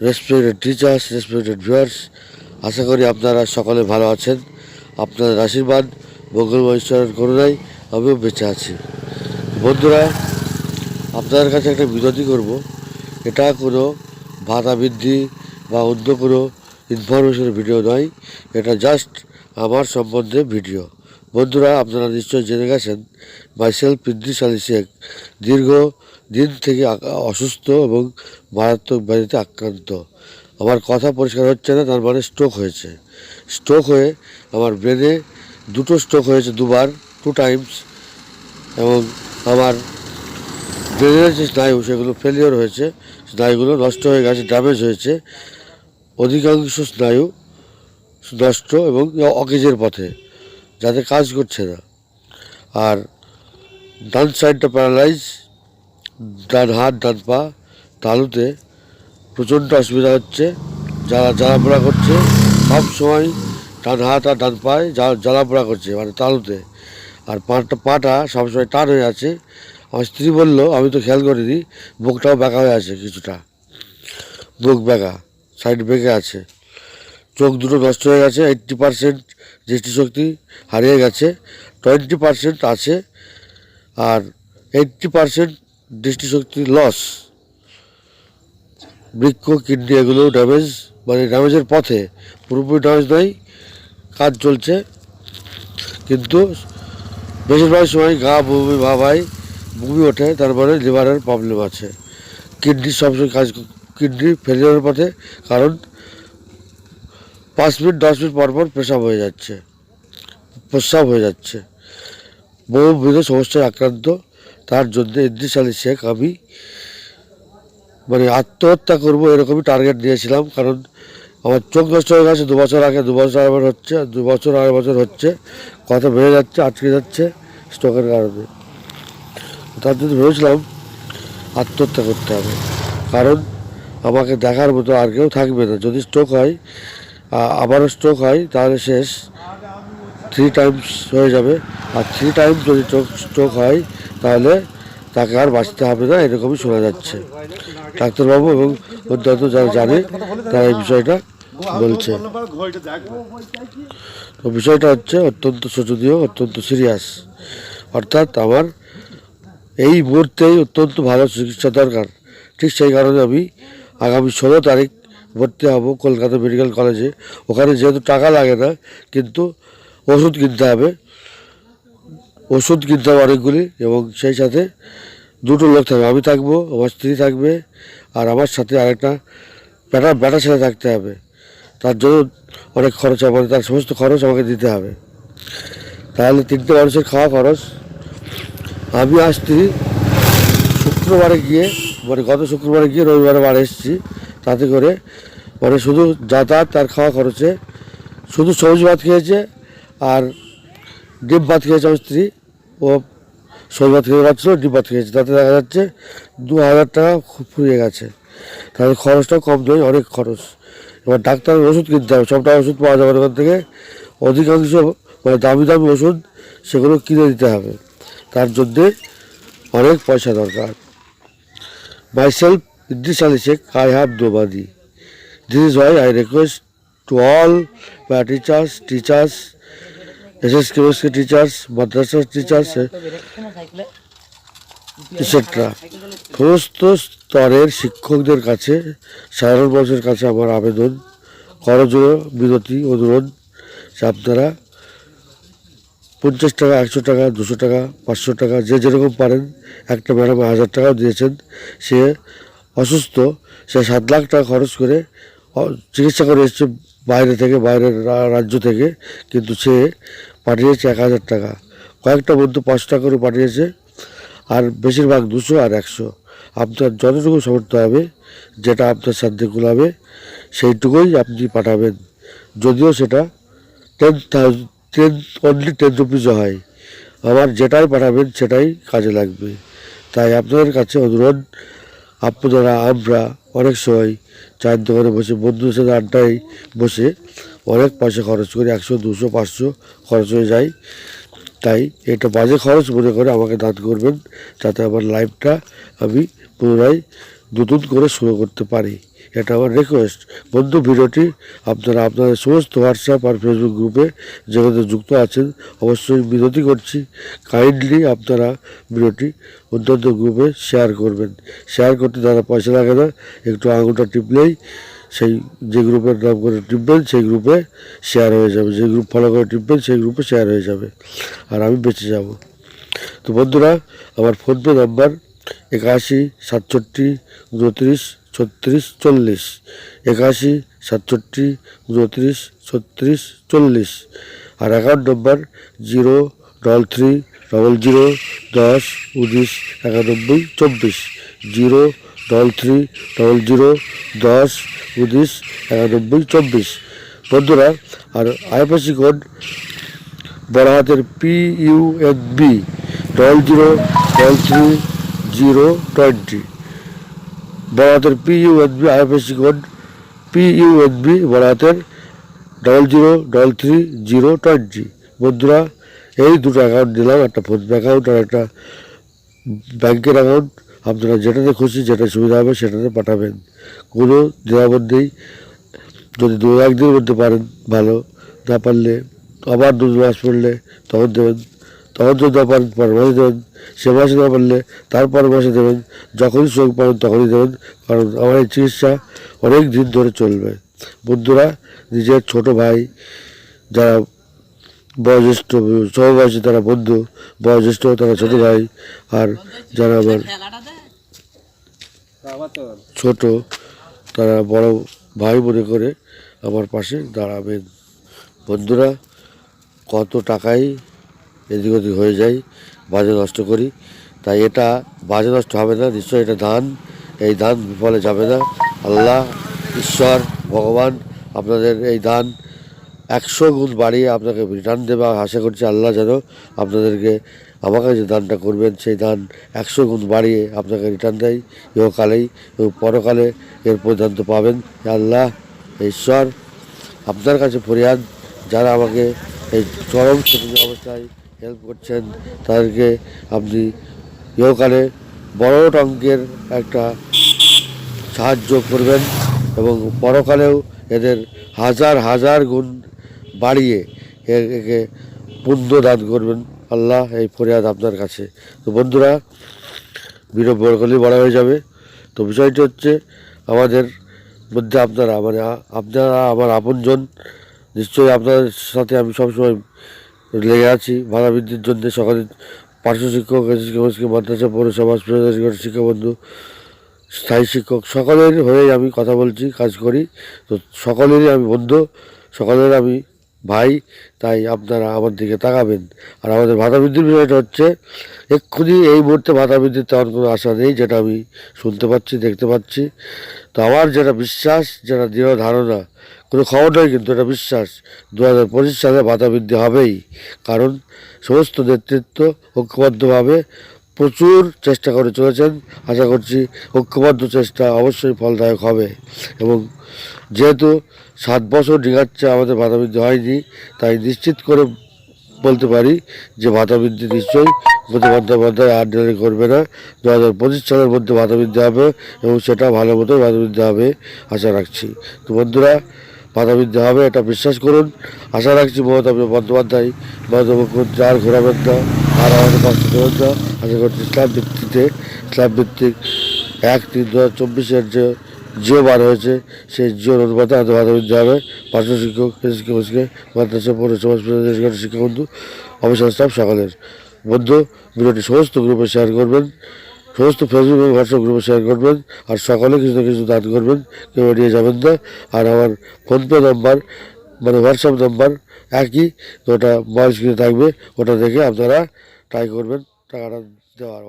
Respected teachers respected viewers আশা করি আপনারা সকলে ভালো আছেন। আপনাদের আশীর্বাদ, মঙ্গলময় ঈশ্বরের করুণায় আমিও বেঁচে আছি। বন্ধুরা, আপনাদের কাছে একটা বিনতি করব। এটা কোনো ভাতা বৃদ্ধি বা অন্য কোনো ইনফরমেশনের ভিডিও নয়। এটা জাস্ট আমার সম্বন্ধে ভিডিও বন্ধুরা, আপনারা নিশ্চয়ই জেনে গেছেন মাইসেল পিদ্রিস আলী শেখ দীর্ঘ দিন থেকে অসুস্থ এবং মারাত্মক ব্যাধিতে আক্রান্ত। আমার কথা পরিষ্কার হচ্ছে না, তার মানে স্ট্রোক হয়েছে। স্ট্রোক হয়ে আমার ব্রেনে দুটো স্ট্রোক হয়েছে দুবার টু টাইমস এবং আমার ব্রেনের যে স্নায়ু, সেগুলো ফেলিওর হয়েছে। স্নায়ুগুলো নষ্ট হয়ে গেছে ড্যামেজ হয়েছে। অধিকাংশ স্নায়ু নষ্ট এবং অকেজের পথে। যাতে কাজ করছে না। আর ডান সাইডটা প্যারালাইজ ডান হাত, ডান পা, তালুতে প্রচণ্ড অসুবিধা হচ্ছে। জ্বালা জ্বালাপোড়া করছে, সব সময় ডান হাত আর ডান পায়ে জ্বালা জ্বালাপোড়া করছে মানে তালুতে। আর পাটা পাটা সবসময় টান হয়ে আছে। আমার স্ত্রী বলল, আমি তো খেয়াল করিনি মুখটাও বেঁকা হয়ে আছে কিছুটা। বেঁকা সাইড বেঁকে আছে। চোখ দুটো নষ্ট হয়ে গেছে এইট্টি পারসেন্ট দৃষ্টিশক্তি হারিয়ে গেছে। টোয়েন্টি পারসেন্ট আছে আর এইট্টি পারসেন্ট দৃষ্টিশক্তি লস বৃক্ষ, কিডনি এগুলো ড্যামেজ মানে ড্যামেজের পথে। পুরোপুরি ড্যামেজ নয়, কাজ চলছে। কিন্তু বেশিরভাগ সময় গা, বমি ভাবাই বমি ওঠে, তারপরে লিভারের প্রবলেম আছে। কিডনি সবসময় কাজ, কিডনি ফেলিওরের পথে, কারণ পাঁচ মিনিট, দশ মিনিট পর পর পেশাব হয়ে যাচ্ছে। প্রস্রাব হয়ে যাচ্ছে। বহুবিধ সমস্যায় আক্রান্ত। তার জন্য ইদ্রিস আলী শেখ আমি মানে আত্মহত্যা করব এরকমই টার্গেট নিয়েছিলাম। কারণ আমার চোখ নষ্ট হয়ে গেছে। দু বছর আগে, দু বছর আবার হচ্ছে, দু বছর আড়াই বছর হচ্ছে। কথা বেড়ে যাচ্ছে, আটকে যাচ্ছে স্ট্রোকের কারণে। তার জন্য ভেবেছিলাম আত্মহত্যা করতে হবে। কারণ আমাকে দেখার মতো আর কেউ থাকবে না। যদি স্ট্রোক হয় আবারও স্ট্রোক হয়, তাহলে শেষ। থ্রি টাইমস হয়ে যাবে। আর থ্রি টাইমস যদি স্ট্রোক হয়, তাহলে তাকে আর বাঁচতে হবে না, এরকমই শোনা যাচ্ছে। ডাক্তারবাবু এবং অত্যন্ত যারা জানে, তারা এই বিষয়টা বলছে। তো বিষয়টা হচ্ছে অত্যন্ত শোচনীয়, অত্যন্ত সিরিয়াস অর্থাৎ আমার এই মুহূর্তেই অত্যন্ত ভালো চিকিৎসা দরকার। ঠিক সেই কারণে আমি আগামী ষোলো তারিখ ভর্তি হব কলকাতা মেডিকেল কলেজে। ওখানে যেহেতু টাকা লাগে না, কিন্তু ওষুধ কিনতে হবে। ওষুধ কিনতে হবে অনেকগুলি এবং সেই সাথে দুটো লোক থাকবে। আমি থাকব, আমার স্ত্রী থাকবে আর আমার সাথে আরেকটা বেটা বেটা ছেলে থাকতে হবে। তার জন্য অনেক খরচ মানে তার সমস্ত খরচ আমাকে দিতে হবে। তাহলে তিনটে মানুষের খাওয়া খরচ। আমি স্ত্রী শুক্রবারে গিয়ে মানে গত শুক্রবারে গিয়ে রবিবারে বাড়ি এসেছি। তাতে করে মানে শুধু যাতায়াত তার খাওয়া খরচে, শুধু সবুজ ভাত খেয়েছে আর ডিম ভাত খেয়েছে আমার স্ত্রী। ও সবজি ভাত খেতে পারছিল ডিম ভাত খেয়েছে। তাতে দেখা যাচ্ছে দু হাজার টাকা ফুরিয়ে গেছে। তাদের খরচটাও কম নয় অনেক খরচ। এবার ডাক্তারের ওষুধ কিনতে হবে, সবটা ওষুধ পাওয়া যাবে ওখান থেকে। অধিকাংশ মানে দামি দামি ওষুধ সেগুলো কিনে দিতে হবে। তার জন্যে অনেক পয়সা দরকার। myself Idris Ali Sheikh, I have nobody. This is why I request to all my teachers, teachers, SS teachers, madrasa teachers, etc. সমস্ত স্তরের শিক্ষকদের কাছে সাধারণ মানুষের কাছে আমার আবেদন করজোড়ো বিরতি অনুরোধ যে আপনারা পঞ্চাশ টাকা একশো টাকা দুশো টাকা পাঁচশো টাকা যে যেরকম পারেন একটা ম্যাডাম হাজার টাকাও দিয়েছেন সে অসুস্থ, সে সাত লাখ টাকা খরচ করে চিকিৎসা করে এসছে বাইরে থেকে, বাইরের রাজ্য থেকে, কিন্তু সে পাঠিয়েছে এক হাজার টাকা। কয়েকটা বন্ধু পাঁচশো টাকা করে পাঠিয়েছে, আর বেশিরভাগ দুশো আর একশো। আপনার যতটুকু সামর্থ্য হবে, যেটা আপনার সাধ্যে কুলাবে সেইটুকুই আপনি পাঠাবেন। যদিও সেটা ten thousand ten only ten রুপিজও হয়। আমার যেটাই পাঠাবেন, সেটাই কাজে লাগবে। তাই আপনাদের কাছে অনুরোধ আপনারা আমরা অনেক সময় চায়ের দোকানে বসে, বন্ধুদের সাথে আড্ডায় বসে অনেক পয়সা খরচ করি, একশো, দুশো, পাঁচশো খরচ হয়ে যায়। তাই এটা বাজে খরচ মনে করে আমাকে দান করবেন, যাতে আমার লাইফটা আমি পুনরায় নতুন করে শুরু করতে পারি। এটা আমার রিকোয়েস্ট বন্ধু, ভিডিওটি আপনারা আপনাদের সমস্ত হোয়াটসঅ্যাপ আর ফেসবুক গ্রুপে যেখানে যুক্ত আছেন, অবশ্যই বিনতি করছি। কাইন্ডলি আপনারা ভিডিওটি অত্যন্ত গ্রুপে শেয়ার করবেন। শেয়ার করতে যারা পয়সা লাগে না, একটু আঙুলটা টিপলেই সেই যে গ্রুপের নাম করে টিপবেন, সেই গ্রুপে শেয়ার হয়ে যাবে। যে গ্রুপ ফলো করে টিপবেন, সেই গ্রুপে শেয়ার হয়ে যাবে। আর আমি বেঁচে যাব। তো বন্ধুরা, আমার ফোনপে নাম্বার একাশি, সাতষট্টি, উনত্রিশ ছত্রিশ চল্লিশ, একাশি সাতষট্টি উনত্রিশ ছত্রিশ চল্লিশ আর account number zero double three double zero দশ উনিশ একানব্বই চব্বিশ। Zero double three double zero দশ উনিশ একানব্বই চব্বিশ। বন্ধুরা, আর আইএফএসি কোড বড় হাতের P U N B double zero double three zero twenty বড় হাতের P U N B IFSC code P U N B বড় হাতের double zero double three zero twenty বন্ধুরা, এই দুটো অ্যাকাউন্ট দিলাম, একটা ফোনপে অ্যাকাউন্ট আর একটা ব্যাংকের অ্যাকাউন্ট আপনারা যেটাতে খুশি যেটা সুবিধা হবে, সেটাতে পাঠাবেন। কোনো নেই যদি দু একদিনের মধ্যে পারেন, ভালো। না পারলে, আবার দু মাস পড়লে তখন দেবেন। তখন যদি পারেন মাসে দেবেন, সে মাসে না পারলে তারপর মাসে দেবেন, যখনই সুযোগ পাবেন তখনই দেবেন, কারণ আমার এই চিকিৎসা অনেক দিন ধরে চলবে। বন্ধুরা, নিজের ছোট ভাই, যারা বয়োজ্যেষ্ঠ সমবয়সী তারা বন্ধু, বয়োজ্যেষ্ঠ তারা ছোট ভাই, আর যারা আমার ছোট, তারা বড় ভাই মনে করে আমার পাশে দাঁড়াবেন। বন্ধুরা, কত টাকাই এদিক ওদিক হয়ে যায় বাজে নষ্ট করি। তাই এটা বাজে নষ্ট হবে না, নিশ্চয়ই এটা ধান এই ধান বিফলে যাবে না। আল্লাহ, ঈশ্বর, ভগবান আপনাদের এই ধান একশো গুণ বাড়িয়ে আপনাকে রিটার্ন দেবে। আশা করছি আল্লাহ যেন আপনাদেরকে, আমাকে যে দানটা করবেন, সেই দান একশো গুণ বাড়িয়ে আপনাকে রিটার্ন দেয়। ইহকালেই, এবং পরকালে এর পর্যন্ত পাবেন। আল্লাহ ঈশ্বর, আপনার কাছে ফরিয়াদ, যারা আমাকে এই চরম অবস্থায় হেল্প করছেন, তাদেরকে আপনি ইহকালে বড় অঙ্কের একটা সাহায্য করবেন এবং পরকালেও এদের হাজার হাজার গুণ বাড়িয়ে একে পুণ্য দান করবেন। আল্লাহ এই ফরিয়াদ আপনার কাছে। তো বন্ধুরা বড় করলেই বড় হয়ে যাবে। তো বিষয়টি হচ্ছে, আমাদের মধ্যে আপনারা মানে আপনারা আমার আপনজন, নিশ্চয়ই আপনাদের সাথে আমি সবসময় লেগে আছি ভাড়া বৃদ্ধির জন্য সকালে পার্শ্ব শিক্ষক শিক্ষক মাদ্রাসা পৌরসভা শিক্ষাবন্ধু, স্থায়ী শিক্ষক, সকলের হয়েই আমি কথা বলছি, কাজ করি। তো সকলেরই আমি বন্ধু, সকলের আমি ভাই, তাই আপনারা আমার দিকে তাকাবেন। আর আমাদের ভাতা বৃদ্ধির বিষয়টা হচ্ছে, এক্ষুনি এই মুহূর্তে ভাতা বৃদ্ধির তেমন কোনো আশা নেই, যেটা আমি শুনতে পাচ্ছি, দেখতে পাচ্ছি। তো আমার যেটা বিশ্বাস, যেটা দৃঢ় ধারণা, কোনো খবর নয় কিন্তু এটা বিশ্বাস দু হাজার পঁচিশ সালে ভাতা বৃদ্ধি হবেই। কারণ সমস্ত নেতৃত্ব ঐক্যবদ্ধভাবে প্রচুর চেষ্টা করে চলেছেন। আশা করছি ঐক্যবদ্ধ চেষ্টা অবশ্যই ফলদায়ক হবে। এবং যেহেতু সাত বছর ডিঙাচ্ছে, আমাদের ভাতা বৃদ্ধি হয়নি, তাই নিশ্চিত করে বলতে পারি যে ভাতা বৃদ্ধি নিশ্চয়ই মমতা বন্দ্যোপাধ্যায় আর দেরি করবে না। দু হাজার পঁচিশ সালের মধ্যে ভাতা বৃদ্ধি হবে এবং সেটা ভালো মতোই ভাতা বৃদ্ধি হবে, আশা রাখছি। তো বন্ধুরা ভাতা বৃদ্ধি হবে এটা বিশ্বাস করুন। আশা রাখছি মমতা বন্দ্যোপাধ্যায়, মমতা মুখ্যমন্ত্রী আর ঘোরাবেন না, আর আমাদের দেবেন না। আশা করছি স্ল্যাব ভিত্তিতে স্ল্যাব ভিত্তিক এক তিন দু হাজার চব্বিশের যে জিও বার হয়েছে সেই জিওর অনুপাতে ভাতা বৃদ্ধি হবে পার্শ্ব শিক্ষক শিক্ষক মাদ্রাসা পৌরসভা শিক্ষাবন্ধু অফিসার, স্টাফ সকলের। বন্ধু, ভিডিওটি সমস্ত গ্রুপে শেয়ার করবেন, সমস্ত ফেসবুক এবং হোয়াটসঅ্যাপ গ্রুপে শেয়ার করবেন, আর সকলে কিছু না কিছু দান করবেন, কেউ এড়িয়ে যাবেন না। আর আমার ফোনপে নাম্বার মানে হোয়াটসঅ্যাপ নাম্বার একই ওটা বয়স স্ক্রিনে থাকবে, ওটা দেখে আপনারা ট্রাই করবেন। টাকাটা দেওয়ার